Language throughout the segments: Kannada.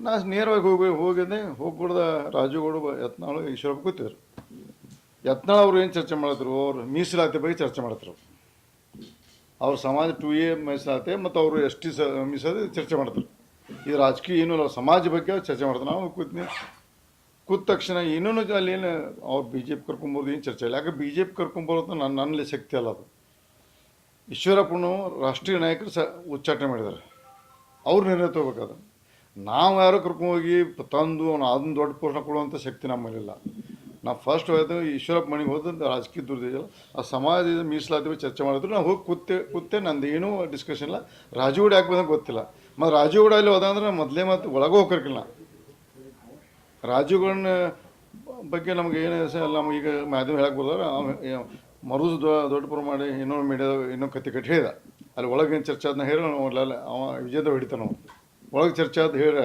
ನಾ ನೇರವಾಗಿ ಹೋಗಿ ಹೋಗಿದ್ದೆ, ಹೋಗ್ಬಿಡ್ದ ರಾಜುಗೌಡ ಯತ್ನಾಳು ಈಶ್ವರಪ್ಪ ಕೂತಿದ್ರು. ಯತ್ನಾಳ್ ಅವ್ರು ಏನು ಚರ್ಚೆ ಮಾಡಿದ್ರು? ಅವ್ರು ಮೀಸಲಾತಿ ಬಗ್ಗೆ ಚರ್ಚೆ ಮಾಡ್ತಾರೆ ಅವ್ರ. ಸಮಾಜ ಟು ಎ ಮೀಸಲಾತಿ, ಮತ್ತು ಅವರು ಎಸ್ ಟಿ ಸ ಮೀಸಲಾತಿ ಚರ್ಚೆ ಮಾಡ್ತಾರೆ. ಇದು ರಾಜಕೀಯ ಏನೂ ಇಲ್ಲ ಸಮಾಜ ಬಗ್ಗೆ ಚರ್ಚೆ ಮಾಡ್ತಾರೆ. ನಾವು ಕೂತ್ನಿ ಕೂತ ತಕ್ಷಣ ಏನೂ ಅಲ್ಲಿ ಏನು ಅವ್ರು ಬಿ ಜೆ ಪಿ ಕರ್ಕೊಂಬೋದು ಏನು ಚರ್ಚೆ ಇಲ್ಲ. ಯಾಕೆ ಬಿ ಜೆ ಪಿ ಕರ್ಕೊಂಬರೋದು ನನ್ನ ನನ್ನಲ್ಲಿ ಶಕ್ತಿ ಅಲ್ಲ ಅದು. ಈಶ್ವರಪ್ಪನು ರಾಷ್ಟ್ರೀಯ ನಾಯಕರು ಸ ಉಚ್ಚಾಟನೆ ಮಾಡಿದ್ದಾರೆ. ಅವ್ರು ನಿರ್ಣಯ ತಗೋಬೇಕಾದ್ರೆ. ನಾವು ಯಾರೋ ಕರ್ಕೊಂಡೋಗಿ ತಂದು ಅವ್ನು ಅದನ್ನ ದೊಡ್ಡ ಪೋಷಣ ಕೊಡುವಂಥ ಶಕ್ತಿ ನಮ್ಮಲ್ಲಿಲ್ಲ. ನಾವು ಫಸ್ಟ್ ಹೋಯ್ತು ಈಶ್ವರಪ್ಪ ಮನೆಗೆ ಹೋದ ರಾಜಕೀಯ ದುರ್ದಿದೆಯಲ್ಲ ಆ ಸಮಾಜದ ಮೀಸಲಾತಿ ಬಗ್ಗೆ ಚರ್ಚೆ ಮಾಡಿದ್ರು. ನಾವು ಹೋಗಿ ಕೂತೆ ಕೂತೆ ನಂದು ಏನೂ ಡಿಸ್ಕಷನ್ ಇಲ್ಲ. ರಾಜುಗೌಡ ಯಾಕೆ ಗೊತ್ತಿಲ್ಲ. ಮತ್ತು ರಾಜುಗೌಡ ಅಲ್ಲಿ ಹೋದಂದ್ರೆ ಮೊದಲೇ ಮತ್ತು ಒಳಗೆ ಹೋಗಿರ್ಕಿಲ್ಲ ರಾಜುಗೌಡನ ಬಗ್ಗೆ ನಮ್ಗೆ ಏನು ನಮ್ಗೆ ಈಗ ಮಾಧ್ಯಮ ಹೇಳಕ್ಕೆ ಬರ್ದಾರ ಮರು ದೊಡ್ಡ ಮಾಡಿ ಇನ್ನೊಂದು ಮೀಡಿಯಾದ ಇನ್ನೊಂದು ಕತೆ ಕಟ್ಟಿ ಹೇಳಿದ. ಅಲ್ಲಿ ಒಳಗೆ ಏನು ಚರ್ಚೆ ಅದನ್ನ ಹೇಳಿ ನಾವು ಅವ ವಿಜಯದ ಹೊಡಿತಾನ ಒಳಗೆ ಚರ್ಚೆ ಅಂತ ಹೇಳ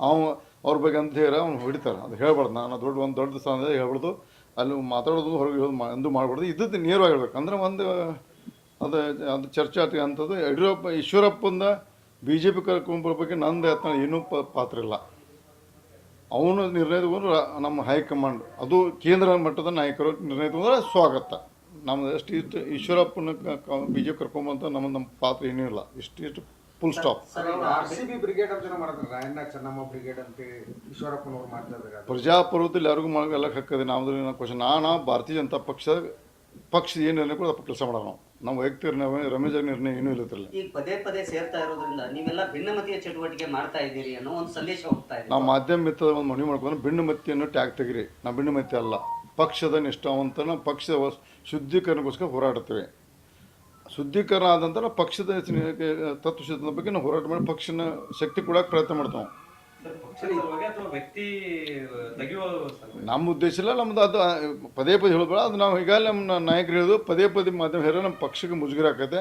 ಅವ ಅವ್ರ ಬಗ್ಗೆ ಅಂತ ಹೇಳಿ ಅವ್ನು ಹೊಡಿತಾರೆ. ಅದು ಹೇಳ್ಬಾರ್ದು. ನಾನು ದೊಡ್ಡ, ಒಂದು ದೊಡ್ಡ ಸ್ಥಾನ ಹೇಳ್ಬಾರ್ದು. ಅಲ್ಲಿ ಮಾತಾಡೋದು ಹೊರಗೆ ಹೇಳೋದು ಮಾ ಎಂದು ಮಾಡಬಾರ್ದು. ಇದ್ದದ್ದು ನೇರವಾಗಿ ಹೇಳ್ಬೇಕು. ಅಂದ್ರೆ ಒಂದು, ಅದು ಅದು ಚರ್ಚೆ ಆತ ಅಂಥದ್ದು ಯಡಿಯೂರಪ್ಪ, ಈಶ್ವರಪ್ಪಂದ ಬಿ ಜೆ ಪಿ ಕರ್ಕೊಂಬರ ಬಗ್ಗೆ ನಂದು ಯತ್ನ. ಏನೂ ಪ, ಪಾತ್ರ ಇಲ್ಲ. ಅವನು ನಿರ್ಣಯ ತಗೊಂಡ್ರೆ ರಾ- ನಮ್ಮ ಹೈಕಮಾಂಡ್, ಅದು ಕೇಂದ್ರ ಮಟ್ಟದ ನಾಯಕರು ನಿರ್ಣಯ ತಗೊಂಡ್ರೆ ಸ್ವಾಗತ. ನಮ್ದು ಎಷ್ಟು ಇಷ್ಟು ಈಶ್ವರಪ್ಪನ ಬಿ ಜೆ ಪಿ ಕರ್ಕೊಂಬಂತ ನಮ್ಮ ನಮ್ಮ ಪಾತ್ರ ಏನೂ ಇಲ್ಲ. ಇಷ್ಟು ಇಷ್ಟು full stop R C B brigade ಅಂತ ಏನೋ ಮಾಡಿದ್ರು ರಾಯಣ್ಣ ಚೆನ್ನಮ್ಮ ಬ್ರಿಗೇಡ್ ಅಂತ ಈಶ್ವರಪ್ಪನವ್ರು ಮಾಡ್ತಾ ಇದ್ದಾರೆ ಅದು. ಪ್ರಜಾಪ್ರಭುತ್ವದಲ್ಲಿ ಯಾರಿಗೂ ಮಾಡಿ ಎಲ್ಲ ಹಕ್ಕದೆ ನಾವು ಕ್ವಶನ್ ನಾನು ಭಾರತೀಯ ಜನತಾ ಪಕ್ಷ ಪಕ್ಷ ಏನು ನಿರ್ಣಯ ಕೂಡ ಕೆಲಸ ಮಾಡೋಣ. ನಾವು ನಮ್ಮ ವೈಯಕ್ತಿಕ ನಿರ್ಣಯ ರಮೇಶ್ ನಿರ್ಣಯ ಏನೂ ಇರುತ್ತಿಲ್ಲ ಈಗ ಪದೇ ಪದೇ ಸೇರ್ತಾ ಇರೋದ್ರಿಂದ ನೀವೆಲ್ಲ ಭಿನ್ನಮತೀಯ ಚಟುವಟಿಕೆ ಮಾಡ್ತಾ ಇದ್ದೀರಿ ಅನ್ನೋ ಒಂದು ಸಂದೇಶ ಹೋಗ್ತಾ ಇದೆ. ನಾವು ಮಾಧ್ಯಮ ಮಿತ್ರದ ಒಂದು ಮನವಿ ಮಾಡ್ಕೊಂಡು ಭಿನ್ನಮತಿಯನ್ನು ಟ್ಯಾಗ್ ತೆಗಿರಿ. ನಾವು ಭಿನ್ನಮತಿ ಅಲ್ಲ. ಪಕ್ಷದ ನಿಷ್ಠಾವಂತನ ಪಕ್ಷದ ಶುದ್ಧೀಕರಣಕ್ಕೋಸ್ಕರ ಹೋರಾಡ್ತೇವೆ. ಶುದ್ಧೀಕರಣ ಆದ ನಂತರ ಪಕ್ಷದ ತತ್ವಶುದ್ಧದ ಬಗ್ಗೆ ನಾವು ಹೋರಾಟ ಮಾಡಿ ಪಕ್ಷನ ಶಕ್ತಿ ಕೊಡಕ್ಕೆ ಪ್ರಯತ್ನ ಮಾಡ್ತಾವೆ ನಮ್ಮ ಉದ್ದೇಶ ಇಲ್ಲ ನಮ್ದು ಅದು ಪದೇ ಪದೇ ಹೇಳಬೇಡ ಅದು ನಾವು ಈಗಾಗಲೇ ನಮ್ಮ ನಾಯಕರು ಹೇಳೋದು ಪದೇ ಪದೇ ಮಾಧ್ಯಮ ಹೇಳ ನಮ್ಮ ಪಕ್ಷಕ್ಕೆ ಮುಜುಗರ ಆಕತೆ.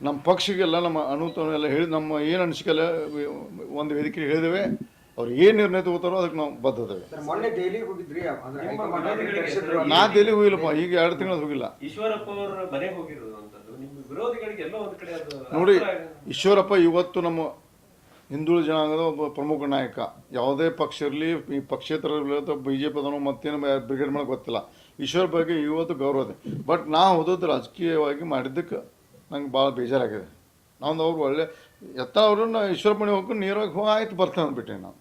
ನಮ್ಮ ಪಕ್ಷಗೆಲ್ಲ ನಮ್ಮ ಅನುತನ ಎಲ್ಲ ಹೇಳಿ ನಮ್ಮ ಏನು ಅನಿಸಿಕೆಲ್ಲ ಒಂದು ವೇದಿಕೆ ಹೇಳಿದ್ದೇವೆ. ಅವ್ರು ಏನು ನಿರ್ಣಯ ತಗೋತಾರೋ ಅದಕ್ಕೆ ನಾವು ಬದ್ಧತೇವೆ ಸರ್, ಮೊನ್ನೆ ದೆಹಲಿ ಹೋಗಿದ್ರಿ ಅಂದ್ರೆ ನಿಮ್ಮ ಹೈಕಮಾಂಡ್ ಅವ್ರು ಕರೆಸಿದ್ರು. ನಾ ದೆಹಲಿ ಹೋಗಿಲ್ಲಪ್ಪ ಈಗ ಎರಡು ತಿಂಗಳು ಹೋಗಿಲ್ಲ. ಈಶ್ವರಪ್ಪ ಅವರ ಮನೆಗೆ ಹೋಗಿರುವಂತದ್ದು ನಿಮ್ಮ ವಿರೋಧಿಗಳಿಗೆ ಎಲ್ಲೋ ಒಂದ್ ಕಡೆ ಅದು ನೋಡಿ ಹತ್ರ ಆಗಿದೆ. ಈಶ್ವರಪ್ಪ ಇವತ್ತು ನಮ್ಮ ಹಿಂದುಳಿದ ಜನಾಂಗದ ಒಬ್ಬ ಪ್ರಮುಖ ನಾಯಕ. ಯಾವುದೇ ಪಕ್ಷ ಇರಲಿ ಈ ಪಕ್ಷೇತರ ಬಿ ಜೆ ಪಿ ಅದನ್ನು ಮತ್ತೇನು ಬ್ರಿಗೇಡ್ ಮಾಡೋಕೆ ಗೊತ್ತಿಲ್ಲ. ಈಶ್ವರ ಬಗ್ಗೆ ಇವತ್ತು ಗೌರವ ಇದೆ. ಬಟ್ ನಾ ಹೋದದ್ದು ರಾಜಕೀಯವಾಗಿ ಮಾಡಿದ್ದಕ್ಕೆ ನಂಗೆ ಭಾಳ ಬೇಜಾರಾಗಿದೆ. ನಾನು ಅವ್ರು ಒಳ್ಳೆ ಎತ್ತ ಅವ್ರನ್ನ ಈಶ್ವರ ಮನೆಗೆ ಹೋಗಿ ನೇರವಾಗಿ ಹೋಗಿ ಆಯ್ತು ಬರ್ತೇನೆ ಅಂದ್ಬಿಟ್ಟೆ ನಾನು.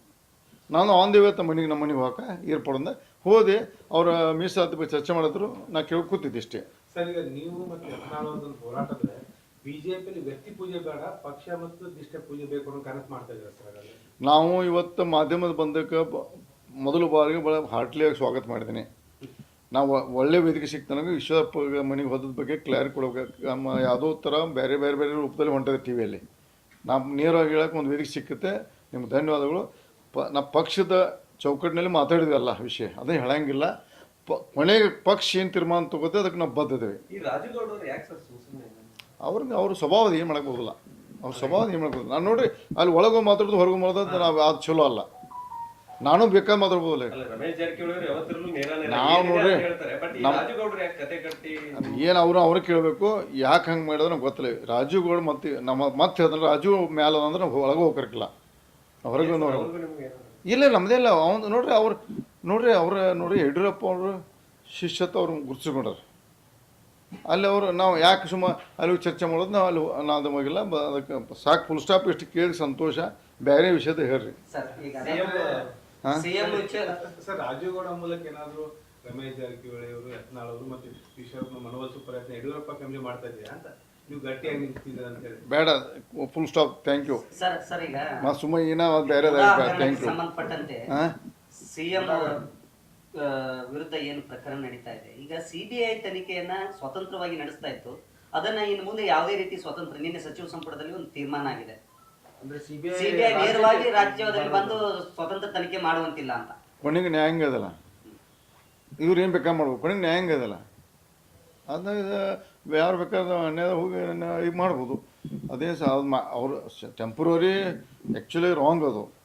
ನಾನು ಆನ್ ದಿ ವೇತ ಮನೆಗೆ ನಮ್ಮ ಮನೆಗೆ ಹೋಗಕ್ಕೆ ಅಂದ ಹೋದೆ. ಅವರ ಮೀಸಲಾತಿ ಬಗ್ಗೆ ಚರ್ಚೆ ಮಾಡಿದ್ರು. ನಾ ಕೇಳಿ ಕೂತಿದ್ದೆ ಇಷ್ಟೇ. ಸರ್ ಈಗ ನೀವು ಮತ್ತೆ ಯತ್ನಾಳ್ ಹೋರಾಟದ್ರೆ ಬಿಜೆಪಿಯಲ್ಲಿ ವ್ಯಕ್ತಿ ಪೂಜೆ ಬೇಡ ಪಕ್ಷ ಮತ್ತು ದಿಷ್ಟ ಪೂಜೆ ಬೇಕು ಅನ್ನೋ ಕನಸು ಮಾಡ್ತಾ ಇದ್ದಾರೆ ಸರ್ ಹಾಗಾದ್ರೆ? ನಾವು ಇವತ್ತು ಮಾಧ್ಯಮದ ಬಂದಕ್ಕೆ ಬ- ಮೊದಲ ಬಾರಿಗೆ ಭಾಳ ಹಾರ್ಟ್ಲಿಯಾಗಿ ಸ್ವಾಗತ ಮಾಡಿದ್ದೀನಿ. ನಾವು ಒಳ್ಳೆ ವೇದಿಕೆ ಸಿಗ್ತಾನಾಗ ವಿಶ್ವಪ್ಪ ಮನೆಗೆ ಹೋದ ಬಗ್ಗೆ ಕ್ಲಾರಿ ಕೊಡ್ಬೇಕು. ನಮ್ಮ ಯಾವುದೋ ಥರ ಬೇರೆ ಬೇರೆ ಬೇರೆ ರೂಪದಲ್ಲಿ ಹೊಂಟಿದೆ ಟಿ ವಿಯಲ್ಲಿ ನಾವು ನೇರವಾಗಿ ಹೇಳಕ್ಕೆ ಒಂದು ವೇದಿಕೆ ಸಿಕ್ಕುತ್ತೆ. ನಿಮ್ಗೆ ಧನ್ಯವಾದಗಳು. ಪ ನಮ್ಮ ಪಕ್ಷದ ಚೌಕಟ್ಟಿನಲ್ಲಿ ಮಾತಾಡಿದ್ವಿ ಅಲ್ಲ ವಿಷಯ. ಅದೇ ಹೇಳಂಗಿಲ್ಲ. ಪ ಕೊನೆಗೆ ಪಕ್ಷ ಏನು ತೀರ್ಮಾನ ತಗೋತೆ ಅದಕ್ಕೆ ನಾವು ಬದ್ಧದೇವೆ. ಅವ್ರಿಗೆ ಅವ್ರ ಸ್ವಭಾವ ಏನು ಮಾಡಕ್ಕೆ ಹೋಗಲ್ಲ ಅವ್ರ ಸ್ವಭಾವ ಏನು ಮಾಡಕ್ಕೆ ಬರೋಲ್ಲ ನಾನು ನೋಡ್ರಿ ಅಲ್ಲಿ ಒಳಗೆ ಮಾತಾಡೋದು ಹೊರಗೆ ಮಾತಾಡೋದು ನಾವು ಅದು ಚಲೋ ಅಲ್ಲ. ನಾನು ಬೇಕಾದ್ರೆ ಮಾತಾಡ್ಬೋದಲ್ಲ ನಾವು ನೋಡ್ರಿ, ಏನು ಅವರು ಅವ್ರು ಕೇಳಬೇಕು ಯಾಕೆ ಹಂಗೆ ಮಾಡಿದ್ರೆ ನಮ್ಗೆ ಗೊತ್ತಿಲ್ಲ. ರಾಜು ಗೌಡ ಮತ್ತೆ ನಮ್ಮ ಮತ್ತೆ ಹೇಳಿದ್ರೆ ರಾಜು ಮ್ಯಾಲ ಅಂದ್ರೆ ಒಳಗೆ ಹೋಗಕ್ಕಿಲ್ಲ ಹೊರಗೆ ಇಲ್ಲ ನಮ್ಮದೇ ಇಲ್ಲ ಅವ್ನು ನೋಡ್ರಿ ಅವ್ರು ನೋಡ್ರಿ ಅವ್ರ ನೋಡ್ರಿ ಯಡಿಯೂರಪ್ಪ ಅವರು ಶಿಷ್ಯತ್ವ ಅವ್ರು ಗುರುತಿಸ್ಕೊಂಡ್ರು ಅಲ್ಲಿ ಅವರು ನಾವು ಯಾಕೆ ಸುಮ್ಮ ಅಲ್ಲಿ ಚರ್ಚೆ ಮಾಡೋದು ನಾವು ಅಲ್ಲಿ ನಾದ ಮಗಿಲ್ಲ ಹೋಗಿಲ್ಲ ಅದಕ್ಕೆ ಸಾಕು ಫುಲ್ ಸ್ಟಾಪ್ ಇಷ್ಟು ಕೇಳಿ ಸಂತೋಷ ಬೇರೆ ವಿಷಯದ ಹೇಳ್ರಿ. Sir Gowda CM sir Rajeev Gowda ಮೂಲಕ ಏನಾದ್ರು ರಮೇಶ್ ಜಾರಕಿಹೊಳಿ ಅವರು ಯತ್ನಾಳ್ ಅವರು ಮತ್ತೆ ಈಶ್ವರಪ್ಪ ಮನವೊಲಿಸುವ ಪ್ರಯತ್ನ ಯಡಿಯೂರಪ್ಪ ಕಮ್ಮಿ ಮಾಡ್ತಾ ಇದೆಯಾ ಅಂತ? ನೀವು ಗಟ್ಟಿಯಾಗಿ ನಿಂತಿದ್ದೀರ ಅಂತ ಹೇಳಿ. ಬೇಡ full stop thank you sir sir ಈಗ ಮಾ ಸುಮ್ಮ ಏನೋ ಬೇರೆ ಥ್ಯಾಂಕ್ ಯು ಸಂಬಂಧಪಟ್ಟಂತೆ ಸಿಎಂ ವಿರುದ್ಧ ಏನು ಪ್ರಕರಣ ನಡೀತಾ ಇದೆ. ಈಗ ಸಿಬಿಐ ತನಿಖೆಯನ್ನ ಸ್ವತಂತ್ರವಾಗಿ ನಡೆಸ್ತಾ ಇತ್ತು. ಅದನ್ನ ಇನ್ನು ಮುಂದೆ ಯಾವುದೇ ರೀತಿ ಸ್ವತಂತ್ರ ನಿನ್ನೆ ಸಚಿವ ಸಂಪುಟದಲ್ಲಿ ಒಂದು ತೀರ್ಮಾನ ಆಗಿದೆ. ಅಂದ್ರೆ ಸಿಬಿಐ ಸಿಬಿಐ ನೇರವಾಗಿ ರಾಜ್ಯದಲ್ಲಿ ಬಂದು ಸ್ವತಂತ್ರ ತನಿಖೆ ಮಾಡುವಂತಿಲ್ಲ ಅಂತ. ಕೊನೆಗೆ ನ್ಯಾಯಾಂಗ ಅದಲ್ಲ ಇವ್ರು ಏನ್ ಬೇಕಾ ಮಾಡ್ಬೇಕು? ಕೊನೆಗೆ ನ್ಯಾಯಾಂಗ ಅದಲ್ಲ ಅದನ್ನ ಯಾರು ಬೇಕಾದ್ರೆ ಅನ್ಯದ ಹೋಗಿ ಇದು ಮಾಡ್ಬೋದು. ಅದೇ ಸಹ ಅದು ಮಾ ಅವರು ಟೆಂಪ್ರವರಿ ಆ್ಯಕ್ಚುಲಿ ರಾಂಗ್ ಅದು.